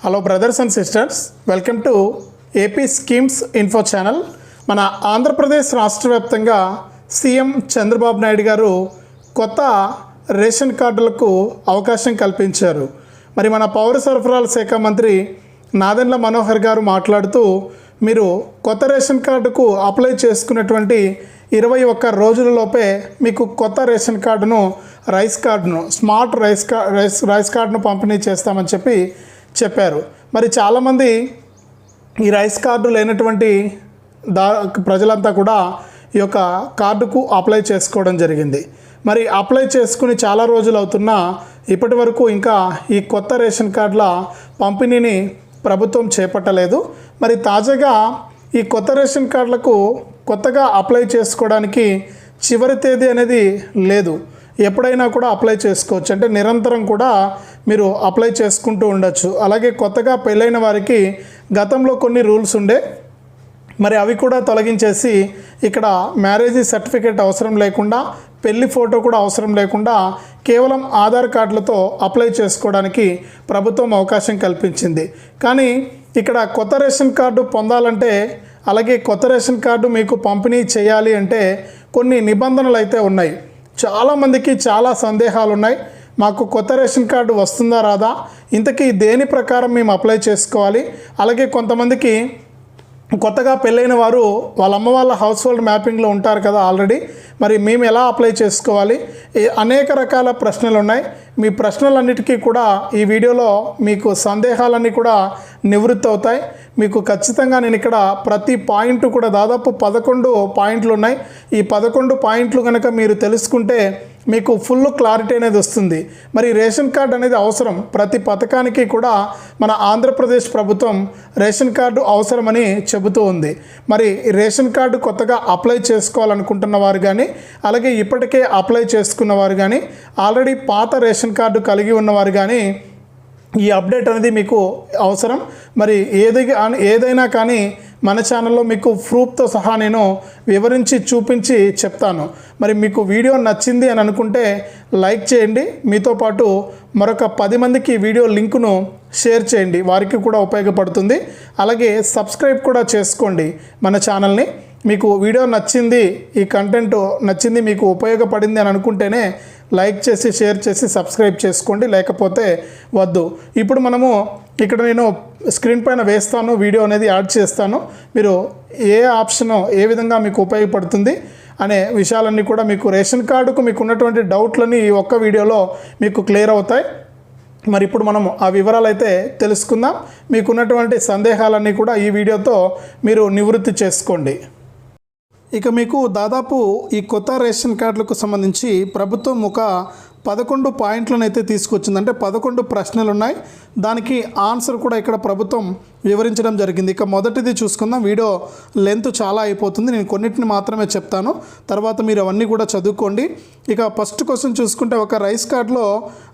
Hello brothers and sisters welcome to AP schemes info channel మన ఆంధ్రప్రదేశ్ రాష్ట్ర వ్యాప్తంగా CM Chandrababu Naidu గారు కొత్త రేషన్ కార్డులకు అవకాశం కల్పించారు. మరి మన పౌర సరఫరాల శాఖ మంత్రి నాదెండ్ల మనోహర్ గారు మాట్లాడుతూ మీరు కొత్త రేషన్ కార్డుకు అప్లై చేసుకున్నటువంటి ఇరవై ఒక్క రోజులలోపే మీకు కొత్త రేషన్ కార్డును రైస్ కార్డును smart rice card rice rice కార్డును పంపిణీ చేస్తామని చెప్పి చెప్పారు. మరి చాలామంది ఈ రైస్ కార్డు లేనటువంటి దా ప్రజలంతా కూడా ఈ యొక్క కార్డుకు అప్లై చేసుకోవడం జరిగింది. మరి అప్లై చేసుకుని చాలా రోజులు అవుతున్నా ఇప్పటి వరకు ఇంకా ఈ కొత్త రేషన్ కార్డుల పంపిణీని ప్రభుత్వం చేపట్టలేదు. మరి తాజాగా ఈ కొత్త రేషన్ కార్డులకు కొత్తగా అప్లై చేసుకోవడానికి చివరి తేదీ అనేది లేదు. ఎప్పుడైనా కూడా అప్లై చేసుకోవచ్చు. అంటే నిరంతరం కూడా మీరు అప్లై చేసుకుంటూ ఉండొచ్చు. అలాగే కొత్తగా పెళ్ళైన వారికి గతంలో కొన్ని రూల్స్ ఉండే. మరి అవి కూడా తొలగించేసి ఇక్కడ మ్యారేజ్ సర్టిఫికేట్ అవసరం లేకుండా పెళ్ళి ఫోటో కూడా అవసరం లేకుండా కేవలం ఆధార్ కార్డులతో అప్లై చేసుకోవడానికి ప్రభుత్వం అవకాశం కల్పించింది. కానీ ఇక్కడ కొత్త రేషన్ కార్డు పొందాలంటే అలాగే కొత్త రేషన్ కార్డు మీకు పంపిణీ చేయాలి అంటే కొన్ని నిబంధనలు అయితే ఉన్నాయి. చాలామందికి చాలా సందేహాలు ఉన్నాయి మాకు కొత్త రేషన్ కార్డు వస్తుందా రాదా? ఇంతకీ దేని ప్రకారం మేము అప్లై చేసుకోవాలి? అలాగే కొంతమందికి కొత్తగా పెళ్ళైన వారు వాళ్ళ అమ్మ వాళ్ళ హౌస్ హోల్డ్ మ్యాపింగ్లో ఉంటారు కదా ఆల్రెడీ మరి మేము ఎలా అప్లై చేసుకోవాలి? అనేక రకాల ప్రశ్నలు ఉన్నాయి. మీ ప్రశ్నలన్నిటికీ కూడా ఈ వీడియోలో మీకు సందేహాలన్నీ కూడా నివృత్తి అవుతాయి. మీకు ఖచ్చితంగా నేను ఇక్కడ ప్రతి పాయింట్ కూడా దాదాపు పదకొండు పాయింట్లు ఉన్నాయి. ఈ పదకొండు పాయింట్లు కనుక మీరు తెలుసుకుంటే మీకు ఫుల్ క్లారిటీ అనేది వస్తుంది. మరి రేషన్ కార్డు అనేది అవసరం. ప్రతి పథకానికి కూడా మన ఆంధ్రప్రదేశ్ ప్రభుత్వం రేషన్ కార్డు అవసరమని చెబుతూ ఉంది. మరి రేషన్ కార్డు కొత్తగా అప్లై చేసుకోవాలనుకుంటున్న వారు కానీ అలాగే ఇప్పటికే అప్లై చేసుకున్న వారు కానీ ఆల్రెడీ పాత రేషన్ కార్డు కలిగి ఉన్నవారు కానీ ఈ అప్డేట్ అనేది మీకు అవసరం. మరి ఏది ఏదైనా కానీ మన ఛానల్లో మీకు ప్రూఫ్తో సహా నేను వివరించి చూపించి చెప్తాను. మరి మీకు వీడియో నచ్చింది అని అనుకుంటే లైక్ చేయండి. మీతో పాటు మరొక పది మందికి వీడియో లింకును షేర్ చేయండి. వారికి కూడా ఉపయోగపడుతుంది. అలాగే సబ్స్క్రైబ్ కూడా చేసుకోండి మన ఛానల్ని మీకు వీడియో నచ్చింది ఈ కంటెంట్ నచ్చింది మీకు ఉపయోగపడింది అని అనుకుంటేనే లైక్ చేసి షేర్ చేసి సబ్స్క్రైబ్ చేసుకోండి. లేకపోతే వద్దు. ఇప్పుడు మనము ఇక్కడ నేను స్క్రీన్ పైన వేస్తాను వీడియో అనేది యాడ్ చేస్తాను. మీరు ఏ ఆప్షన్ ఏ విధంగా మీకు ఉపయోగపడుతుంది అనే విషయాలన్నీ కూడా మీకు రేషన్ కార్డుకు మీకు ఉన్నటువంటి డౌట్లని ఈ ఒక్క వీడియోలో మీకు క్లియర్ అవుతాయి. మరి ఇప్పుడు మనం ఆ వివరాలు అయితే తెలుసుకుందాం. మీకున్నటువంటి సందేహాలన్నీ కూడా ఈ వీడియోతో మీరు నివృత్తి చేసుకోండి. ఇక మీకు దాదాపు ఈ కొత్త రేషన్ కార్డులకు సంబంధించి ప్రభుత్వం ఒక పదకొండు పాయింట్లను అయితే తీసుకొచ్చింది అంటే పదకొండు ప్రశ్నలు ఉన్నాయి దానికి ఆన్సర్ కూడా ఇక్కడ ప్రభుత్వం వివరించడం జరిగింది. ఇక మొదటిది చూసుకుందాం. వీడియో లెంత్ చాలా అయిపోతుంది. నేను కొన్నిటిని మాత్రమే చెప్తాను. తర్వాత మీరు అవన్నీ కూడా చదువుకోండి. ఇక ఫస్ట్ క్వశ్చన్ చూసుకుంటే ఒక రైస్ కార్డులో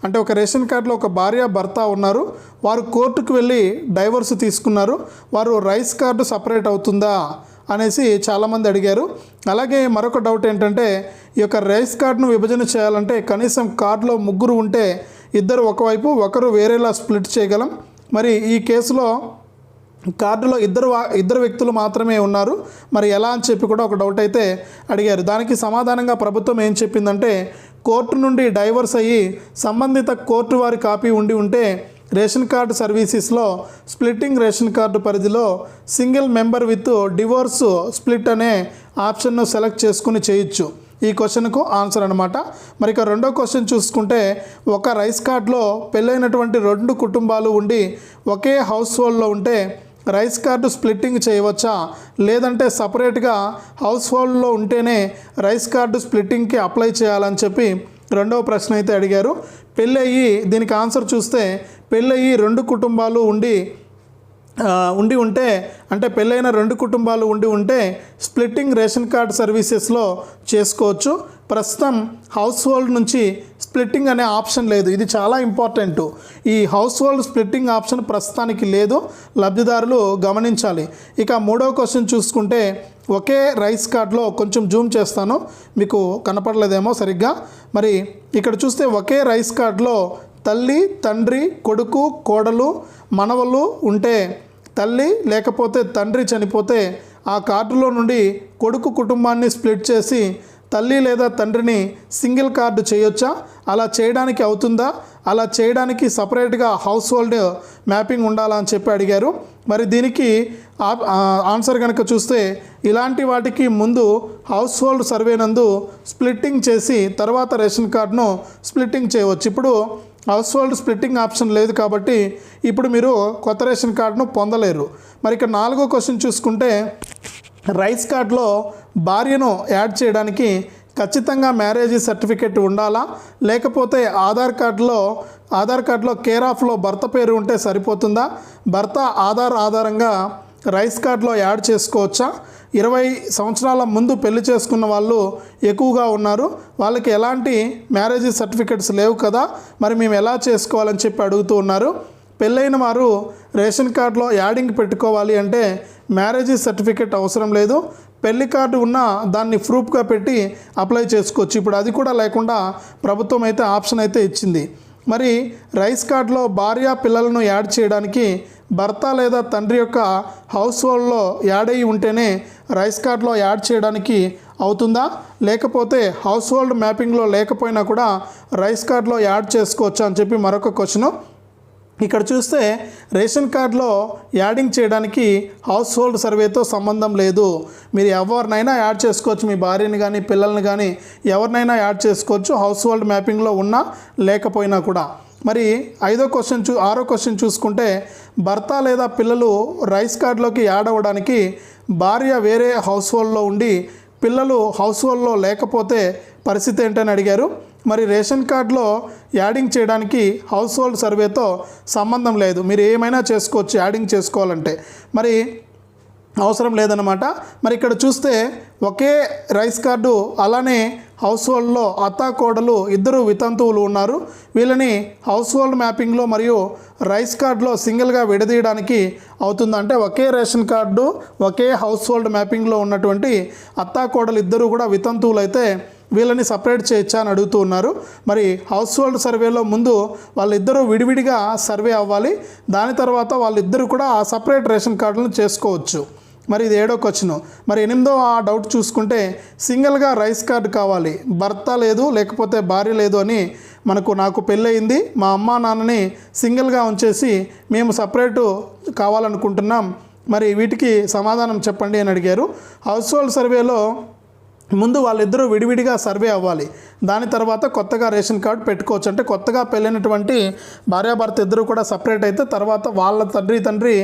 అంటే ఒక రేషన్ కార్డులో ఒక భార్య భర్త ఉన్నారు. వారు కోర్టుకు వెళ్ళి డైవర్స్ తీసుకున్నారు. వారు రైస్ కార్డు సపరేట్ అవుతుందా? అనేసి చాలామంది అడిగారు. అలాగే మరొక డౌట్ ఏంటంటే ఈ యొక్క రైస్ కార్డును విభజన చేయాలంటే కనీసం కార్డులో ముగ్గురు ఉంటే ఇద్దరు ఒకవైపు ఒకరు వేరేలా స్ప్లిట్ చేయగలం. మరి ఈ కేసులో కార్డులో ఇద్దరు ఇద్దరు వ్యక్తులు మాత్రమే ఉన్నారు. మరి ఎలా అని చెప్పి కూడా ఒక డౌట్ అయితే అడిగారు. దానికి సమాధానంగా ప్రభుత్వం ఏం చెప్పిందంటే కోర్టు నుండి డైవర్స్ అయ్యి సంబంధిత కోర్టు వారి కాపీ ఉండి ఉంటే రేషన్ కార్డు సర్వీసెస్లో స్ప్లిట్టింగ్ రేషన్ కార్డు పరిధిలో single member with divorce split అనే ఆప్షన్ను సెలెక్ట్ చేసుకుని చేయొచ్చు. ఈ క్వశ్చన్కు ఆన్సర్ అనమాట మరి ఇక రెండో క్వశ్చన్ చూసుకుంటే ఒక రైస్ కార్డులో పెళ్ళైనటువంటి రెండు కుటుంబాలు ఉండి ఒకే హౌస్ హోల్డ్లో ఉంటే రైస్ కార్డు స్ప్లిట్టింగ్ చేయవచ్చా? లేదంటే సపరేట్గా హౌస్ హోల్డ్లో ఉంటేనే రైస్ కార్డు స్ప్లిట్టింగ్కి అప్లై చేయాలని చెప్పి రెండవ ప్రశ్న అయితే అడిగారు. పెళ్ళయ్యి దీనికి ఆన్సర్ చూస్తే పెళ్ళయి రెండు కుటుంబాలు ఉండి ఉండి ఉంటే అంటే పెళ్ళైన రెండు కుటుంబాలు ఉండి ఉంటే స్ప్లిట్టింగ్ రేషన్ కార్డ్ సర్వీసెస్లో చేసుకోవచ్చు. ప్రస్తుతం హౌస్ హోల్డ్ నుంచి స్ప్లిట్టింగ్ అనే ఆప్షన్ లేదు. ఇది చాలా ఇంపార్టెంట్. ఈ హౌస్ హోల్డ్ స్ప్లిట్టింగ్ ఆప్షన్ ప్రస్తుతానికి లేదు. లబ్ధిదారులు గమనించాలి. ఇక మూడవ క్వశ్చన్ చూసుకుంటే ఒకే రైస్ కార్డ్లో కొంచెం జూమ్ చేస్తాను. మీకు కనపడలేదేమో సరిగ్గా. మరి ఇక్కడ చూస్తే ఒకే రైస్ కార్డ్లో తల్లి తండ్రి కొడుకు కోడలు మనవలు ఉంటే తల్లి లేకపోతే తండ్రి చనిపోతే ఆ కార్డులో నుండి కొడుకు కుటుంబాన్ని స్ప్లిట్ చేసి తల్లి లేదా తండ్రిని సింగిల్ కార్డు చేయొచ్చా? అలా చేయడానికి అవుతుందా? అలా చేయడానికి సపరేట్గా హౌస్ హోల్డ్ మ్యాపింగ్ ఉండాలా అని చెప్పి అడిగారు. మరి దీనికి ఆన్సర్ కనుక చూస్తే ఇలాంటి వాటికి ముందు హౌస్ హోల్డ్ సర్వే నందు స్ప్లిట్టింగ్ చేసి తర్వాత రేషన్ కార్డును స్ప్లిట్టింగ్ చేయవచ్చు. ఇప్పుడు హౌస్ హోల్డ్ స్ప్లిట్టింగ్ ఆప్షన్ లేదు కాబట్టి ఇప్పుడు మీరు కొత్త రేషన్ కార్డును పొందలేరు. మరి ఇక నాలుగో క్వశ్చన్ చూసుకుంటే రైస్ కార్డులో భార్యను యాడ్ చేయడానికి ఖచ్చితంగా మ్యారేజ్ సర్టిఫికెట్ ఉండాలా? లేకపోతే ఆధార్ కార్డులో ఆధార్ కార్డులో కేర్ ఆఫ్లో భర్త పేరు ఉంటే సరిపోతుందా? భర్త ఆధార్ ఆధారంగా రైస్ కార్డులో యాడ్ చేసుకోవచ్చా? ఇరవై సంవత్సరాల ముందు పెళ్ళి చేసుకున్న వాళ్ళు ఎక్కువగా ఉన్నారు. వాళ్ళకి ఎలాంటి మ్యారేజ్ సర్టిఫికెట్స్ లేవు కదా మరి మేము ఎలా చేసుకోవాలని చెప్పి అడుగుతూ ఉన్నారు. పెళ్ళైన వారు రేషన్ కార్డులో యాడింగ్ పెట్టుకోవాలి అంటే మ్యారేజ్ సర్టిఫికెట్ అవసరం లేదు. పెళ్ళి కార్డు ఉన్నా దాన్ని ప్రూఫ్గా పెట్టి అప్లై చేసుకోవచ్చు. ఇప్పుడు అది కూడా లేకుండా ప్రభుత్వం అయితే ఆప్షన్ అయితే ఇచ్చింది. మరి రైస్ కార్డులో భార్య పిల్లలను యాడ్ చేయడానికి భర్త లేదా తండ్రి యొక్క హౌస్ హోల్డ్లో యాడ్ అయ్యి ఉంటేనే రైస్ కార్డ్లో యాడ్ చేయడానికి అవుతుందా? లేకపోతే హౌస్ హోల్డ్ మ్యాపింగ్లో లేకపోయినా కూడా రైస్ కార్డ్లో యాడ్ చేసుకోవచ్చా అని చెప్పి మరొక క్వశ్చన్. ఇక్కడ చూస్తే రేషన్ కార్డులో యాడింగ్ చేయడానికి హౌస్ హోల్డ్ సర్వేతో సంబంధం లేదు. మీరు ఎవరినైనా యాడ్ చేసుకోవచ్చు. మీ భార్యని కానీ పిల్లల్ని కానీ ఎవరినైనా యాడ్ చేసుకోవచ్చు హౌస్ హోల్డ్ మ్యాపింగ్లో ఉన్నా లేకపోయినా కూడా. మరి ఐదో క్వశ్చన్ చూ ఆరో క్వశ్చన్ చూసుకుంటే భర్త లేదా పిల్లలు రైస్ కార్డులోకి యాడ్ అవ్వడానికి భార్య వేరే హౌస్ హోల్డ్లో ఉండి పిల్లలు హౌస్ హోల్డ్లో లేకపోతే పరిస్థితి ఏంటని అడిగారు. మరి రేషన్ కార్డులో యాడింగ్ చేయడానికి హౌస్ హోల్డ్ సర్వేతో సంబంధం లేదు. మీరు ఏమైనా చేసుకోవచ్చు యాడింగ్ చేసుకోవాలంటే. మరి అవసరం లేదనమాట మరి ఇక్కడ చూస్తే ఒకే రైస్ కార్డు అలానే హౌస్ హోల్డ్లో అత్త కోడలు ఇద్దరు వితంతువులు ఉన్నారు. వీళ్ళని హౌస్ హోల్డ్ మ్యాపింగ్లో మరియు రైస్ కార్డులో సింగిల్గా విడదీయడానికి అవుతుందంటే ఒకే రేషన్ కార్డు ఒకే హౌస్ హోల్డ్ మ్యాపింగ్లో ఉన్నటువంటి అత్తా కోడలు ఇద్దరు కూడా వితంతువులు అయితే వీళ్ళని సపరేట్ చేయొచ్చా అని అడుగుతూ ఉన్నారు. మరి హౌస్ హోల్డ్ సర్వేలో ముందు వాళ్ళిద్దరూ విడివిడిగా సర్వే అవ్వాలి. దాని తర్వాత వాళ్ళిద్దరూ కూడా ఆ సపరేట్ రేషన్ కార్డులను చేసుకోవచ్చు. మరి ఇది ఏడో క్వశ్చన్. మరి ఎనిమిదో ఆ డౌట్ చూసుకుంటే సింగిల్గా రైస్ కార్డు కావాలి. భర్త లేదు లేకపోతే భార్య లేదు అని మనకు నాకు పెళ్ళయింది మా అమ్మ నాన్నని సింగిల్గా ఉంచేసి మేము సపరేటు కావాలనుకుంటున్నాం. మరి వీటికి సమాధానం చెప్పండి అని అడిగారు. హౌస్ హోల్డ్ సర్వేలో ముందు వాళ్ళిద్దరూ విడివిడిగా సర్వే అవ్వాలి. దాని తర్వాత కొత్తగా రేషన్ కార్డు పెట్టుకోవచ్చు. అంటే కొత్తగా పెళ్ళైనటువంటి భార్యాభర్త ఇద్దరు కూడా సపరేట్ అయితే తర్వాత వాళ్ళ తండ్రి తండ్రి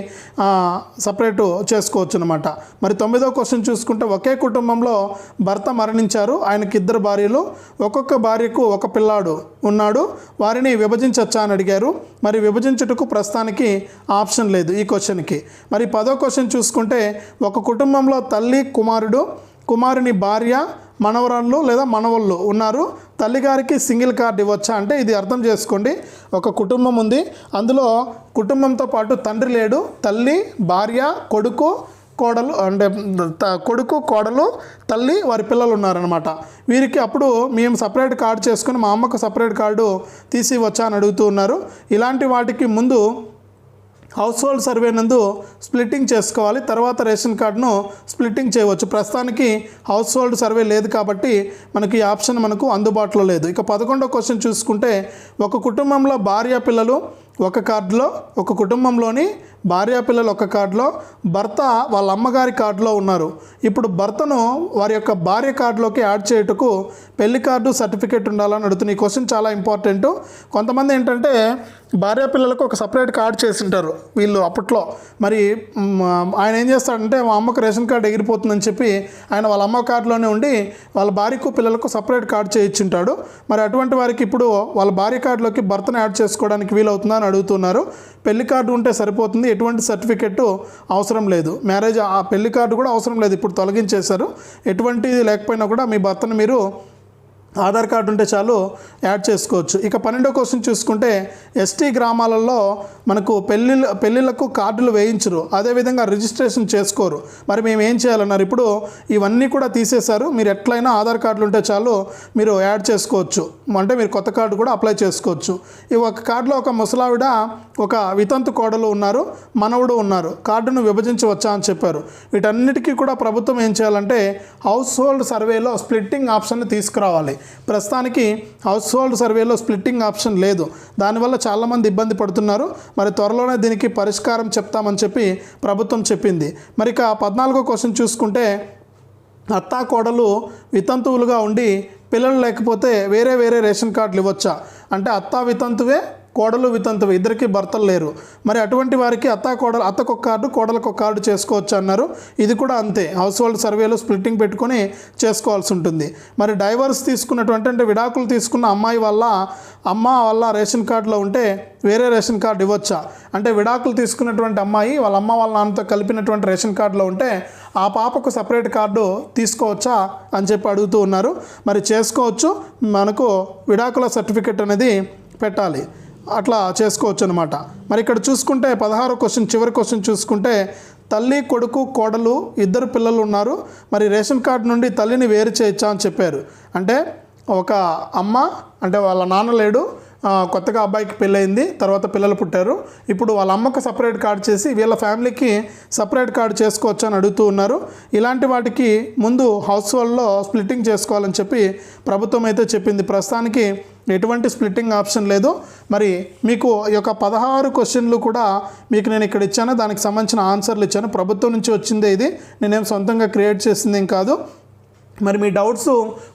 సపరేటు చేసుకోవచ్చు అనమాట మరి తొమ్మిదో క్వశ్చన్ చూసుకుంటే ఒకే కుటుంబంలో భర్త మరణించారు. ఆయనకి ఇద్దరు భార్యలు. ఒక్కొక్క భార్యకు ఒక పిల్లాడు ఉన్నాడు. వారిని విభజించవచ్చా అని అడిగారు. మరి విభజించుటకు ప్రస్తుతానికి ఆప్షన్ లేదు ఈ క్వశ్చన్కి. మరి పదో క్వశ్చన్ చూసుకుంటే ఒక కుటుంబంలో తల్లి కుమారుడు కుమారుని భార్య మనవరాళ్ళు లేదా మనవళ్ళు ఉన్నారు. తల్లిగారికి సింగిల్ కార్డు ఇవ్వచ్చా? అంటే ఇది అర్థం చేసుకోండి. ఒక కుటుంబం ఉంది. అందులో కుటుంబంతో పాటు తండ్రి లేడు. తల్లి భార్య కొడుకు కోడలు అంటే కొడుకు కోడలు తల్లి వారి పిల్లలు ఉన్నారనమాట వీరికి అప్పుడు మేము సపరేట్ కార్డు చేసుకుని మా అమ్మకు సపరేట్ కార్డు తీసి వచ్చా అని అడుగుతూ ఉన్నారు. ఇలాంటి వాటికి ముందు హౌస్ హోల్డ్ సర్వే నందు స్ప్లిట్టింగ్ చేసుకోవాలి. తర్వాత రేషన్ కార్డును స్ప్లిట్టింగ్ చేయవచ్చు. ప్రస్తుతానికి హౌస్ హోల్డ్ సర్వే లేదు కాబట్టి మనకి ఈ ఆప్షన్ మనకు అందుబాటులో లేదు. ఇక పదకొండో క్వశ్చన్ చూసుకుంటే ఒక కుటుంబంలో భార్య పిల్లలు ఒక కార్డులో ఒక కుటుంబంలోని భార్య పిల్లలు ఒక కార్డులో భర్త వాళ్ళ అమ్మగారి కార్డులో ఉన్నారు. ఇప్పుడు భర్తను వారి యొక్క భార్య కార్డులోకి యాడ్ చేయుటకు పెళ్ళి కార్డు సర్టిఫికేట్ ఉండాలని అడుగుతుంది ఈ క్వశ్చన్ చాలా ఇంపార్టెంట్. కొంతమంది ఏంటంటే భార్య పిల్లలకు ఒక సపరేట్ కార్డు చేసింటారు వీళ్ళు అప్పట్లో. మరి ఆయన ఏం చేస్తాడంటే మా అమ్మకు రేషన్ కార్డు ఎగిరిపోతుందని చెప్పి ఆయన వాళ్ళ అమ్మ కార్డులోనే ఉండి వాళ్ళ భార్యకు పిల్లలకు సపరేట్ కార్డు చేయించుంటాడు. మరి అటువంటి వారికి ఇప్పుడు వాళ్ళ భార్య కార్డులోకి భర్తను యాడ్ చేసుకోవడానికి వీలవుతుందని అడుగుతున్నారు. పెళ్ళి కార్డు ఉంటే సరిపోతుంది. ఎటువంటి సర్టిఫికెట్ అవసరం లేదు. మ్యారేజ్ ఆ పెళ్ళి కార్డు కూడా అవసరం లేదు. ఇప్పుడు తొలగించేశారు. ఎటువంటిది లేకపోయినా కూడా మీ భర్తను మీరు ఆధార్ కార్డు ఉంటే చాలు యాడ్ చేసుకోవచ్చు. ఇక పన్నెండో క్వశ్చన్ చూసుకుంటే ఎస్టీ గ్రామాలలో మనకు పెళ్ళిళ్ళ పెళ్ళిళ్ళకు కార్డులు వేయించరు. అదేవిధంగా రిజిస్ట్రేషన్ చేసుకోరు. మరి మేము ఏం చేయాలన్నారు? ఇప్పుడు ఇవన్నీ కూడా తీసేశారు. మీరు ఎట్లయినా ఆధార్ కార్డులు ఉంటే చాలు మీరు యాడ్ చేసుకోవచ్చు. అంటే మీరు కొత్త కార్డు కూడా అప్లై చేసుకోవచ్చు. ఈ ఒక కార్డులో ఒక ముసలావిడ ఒక వితంతు కోడలు ఉన్నారు మనవుడు ఉన్నారు. కార్డును విభజించవచ్చా అని చెప్పారు. వీటన్నిటికీ కూడా ప్రభుత్వం ఏం చేయాలంటే హౌస్ హోల్డ్ సర్వేలో స్ప్లిట్టింగ్ ఆప్షన్ని తీసుకురావాలి. ప్రస్తుతానికి హౌస్ హోల్డ్ సర్వేలో స్ప్లిట్టింగ్ ఆప్షన్ లేదు. దానివల్ల చాలామంది ఇబ్బంది పడుతున్నారు. మరి త్వరలోనే దీనికి పరిష్కారం చెప్తామని చెప్పి ప్రభుత్వం చెప్పింది. మరి ఇక పద్నాలుగో క్వశ్చన్ చూసుకుంటే అత్తా కోడలు వితంతువులుగా ఉండి పిల్లలు లేకపోతే వేరే వేరే రేషన్ కార్డులు ఇవ్వచ్చా? అంటే అత్తా వితంతువే కోడలు వితంతువు. ఇద్దరికి భర్తలు లేరు. మరి అటువంటి వారికి అత్త కోడలు అత్తకు ఒక కార్డు కోడలకు ఒక కార్డు చేసుకోవచ్చు అన్నారు. ఇది కూడా అంతే. హౌస్ హోల్డ్ సర్వేలో స్ప్లిట్టింగ్ పెట్టుకొని చేసుకోవాల్సి ఉంటుంది. మరి డైవర్స్ తీసుకున్నటువంటి అంటే విడాకులు తీసుకున్న అమ్మాయి వల్ల అమ్మ వల్ల రేషన్ కార్డులో ఉంటే వేరే రేషన్ కార్డు ఇవ్వచ్చా? అంటే విడాకులు తీసుకున్నటువంటి అమ్మాయి వాళ్ళ అమ్మ వాళ్ళ నాన్నతో కలిపినటువంటి రేషన్ కార్డులో ఉంటే ఆ పాపకు సపరేట్ కార్డు తీసుకోవచ్చా అని చెప్పి అడుగుతూ ఉన్నారు. మరి చేసుకోవచ్చు. మనకు విడాకుల సర్టిఫికెట్ అనేది పెట్టాలి. అట్లా చేసుకోవచ్చు అనమాట మరి ఇక్కడ చూసుకుంటే పదహారు క్వశ్చన్ చివరి క్వశ్చన్ చూసుకుంటే తల్లి కొడుకు కోడలు ఇద్దరు పిల్లలు ఉన్నారు. మరి రేషన్ కార్డు నుండి తల్లిని వేరు చేయొచ్చా అని చెప్పారు. అంటే ఒక అమ్మ అంటే వాళ్ళ నాన్న లేడు. కొత్తగా అబ్బాయికి పెళ్ళయింది తర్వాత పిల్లలు పుట్టారు. ఇప్పుడు వాళ్ళ అమ్మకు సపరేట్ కార్డు చేసి వీళ్ళ ఫ్యామిలీకి సపరేట్ కార్డు చేసుకోవచ్చు అని అడుగుతూ ఉన్నారు. ఇలాంటి వాటికి ముందు హౌస్ హోల్డ్లో స్ప్లిట్టింగ్ చేసుకోవాలని చెప్పి ప్రభుత్వం అయితే చెప్పింది. ప్రస్తుతానికి ఎటువంటి స్ప్లిట్టింగ్ ఆప్షన్ లేదు మరి మీకు ఈ యొక్క పదహారు క్వశ్చన్లు కూడా మీకు నేను ఇక్కడ ఇచ్చాను. దానికి సంబంధించిన ఆన్సర్లు ఇచ్చాను. ప్రభుత్వం నుంచి వచ్చిందే ఇది. నేనేం సొంతంగా క్రియేట్ చేసింది ఏం కాదు. మరి మీ డౌట్స్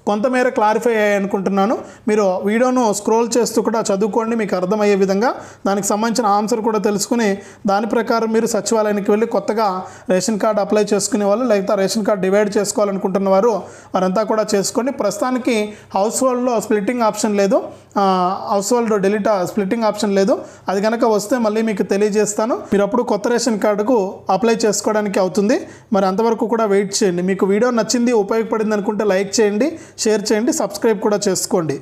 కొంతమేర క్లారిఫై అయ్యాయి అనుకుంటున్నాను. మీరు వీడియోను స్క్రోల్ చేస్తూ కూడా చదువుకోండి మీకు అర్థమయ్యే విధంగా. దానికి సంబంధించిన ఆన్సర్ కూడా తెలుసుకుని దాని ప్రకారం మీరు సచివాలయానికి వెళ్ళి కొత్తగా రేషన్ కార్డు అప్లై చేసుకునే వాళ్ళు లేకపోతే రేషన్ కార్డు డివైడ్ చేసుకోవాలనుకుంటున్న వారు వారంతా కూడా చేసుకోండి. ప్రస్తుతానికి హౌస్ హోల్డ్లో స్ప్లిట్టింగ్ ఆప్షన్ లేదు. Household delete splitting option లేదు. అది కనుక వస్తే మళ్ళీ మీకు తెలియజేస్తాను. మీరు అప్పుడు కొత్త రేషన్ కార్డుకు అప్లై చేసుకోవడానికి అవుతుంది. మరి అంతవరకు కూడా వెయిట్ చేయండి. మీకు వీడియో నచ్చింది ఉపయోగపడింది అనుకుంటే లైక్ చేయండి షేర్ చేయండి సబ్స్క్రైబ్ కూడా చేసుకోండి.